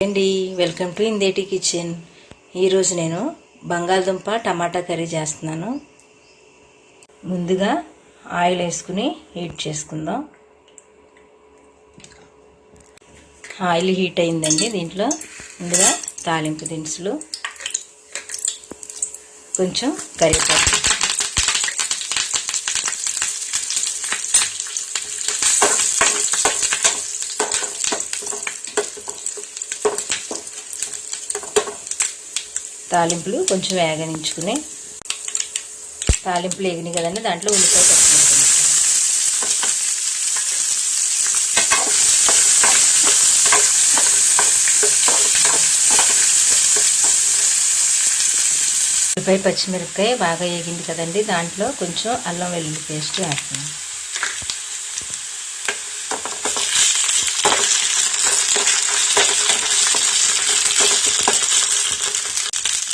అండి welcome to ఇందేటి kitchen. ఈరోజు నేను బంగాళదుంప టమాటా కర్రీ చేస్తున్నాను. ముందుగా ఆయిల్ వేసుకుని హీట్ చేసుకుందాం. ఆయిల్ హీట్ అయిందండి దీంట్లో. ముందుగా తాలింపు దినుసులు కొంచెం కరివేపాకు తాలింపులు కొంచెం వేగనించుకుని తాలింపులు ఎగినాయి కదండి దాంట్లో ఉల్లిపాయ పచ్చిమిరపకాయలు ఉల్లిపాయ పచ్చిమిరపకాయ బాగా ఎగింది కదండి దాంట్లో కొంచెం అల్లం వెల్లుల్లి పేస్ట్ వేస్తున్నాం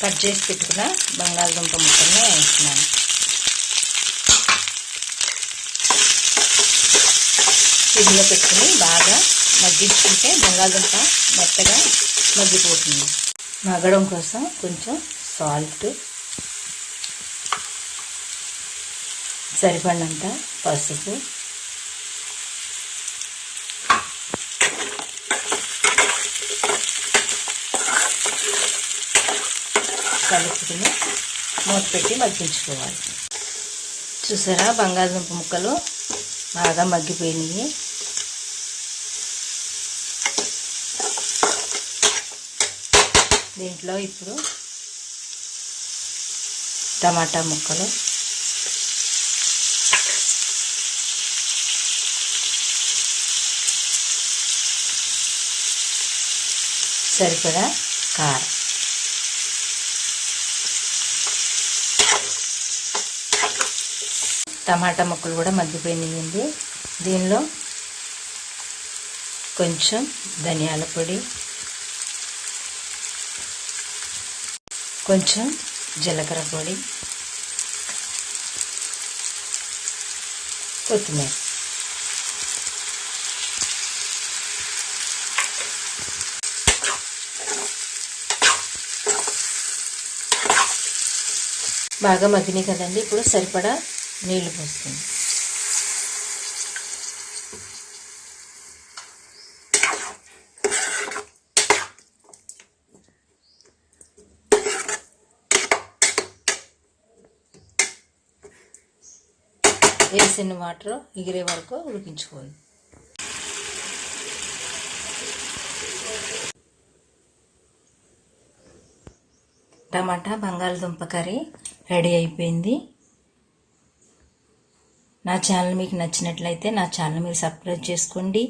కట్ చేసి పెట్టుకున్న బంగాళదుంప ముక్కల్ని వేస్తున్నాను. సిమ్లో పెట్టుకుని బాగా మగ్గించుకుంటే బంగాళదుంప మెత్తగా మగ్గిపోతుంది. మగ్గడం కోసం కొంచెం సాల్ట్ సరిపడినంత పసుపు కలుపుకుని మూత పెట్టి మగ్గించుకోవాలి. చూసారా? బంగాళదుంప ముక్కలు బాగా మగ్గిపోయినాయి. దీంట్లో ఇప్పుడు టమాటా ముక్కలు. సరిపడా కారం. టమాటా ముక్కలు కూడా మగ్గిపోయినాయండి. దీనిలో కొంచెం ధనియాల పొడి కొంచెం జీలకర్ర పొడి కొత్తిమీర. బాగా మగ్గినాయి కదండి. ఇప్పుడు సరిపడా నీళ్ళు పోస్తుంది వేసిన వాటర్ ఎగిరే వరకు ఉడికించుకోవాలి. టమాటా బంగాళదుంప కర్రీ రెడీ అయిపోయింది. నా ఛానల్ మీకు నచ్చినట్లయితే నా ఛానల్ మీరు సబ్స్క్రైబ్ చేసుకోండి.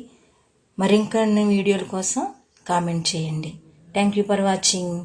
మరింకొన్ని వీడియోల కోసం కామెంట్ చేయండి. Thank you for watching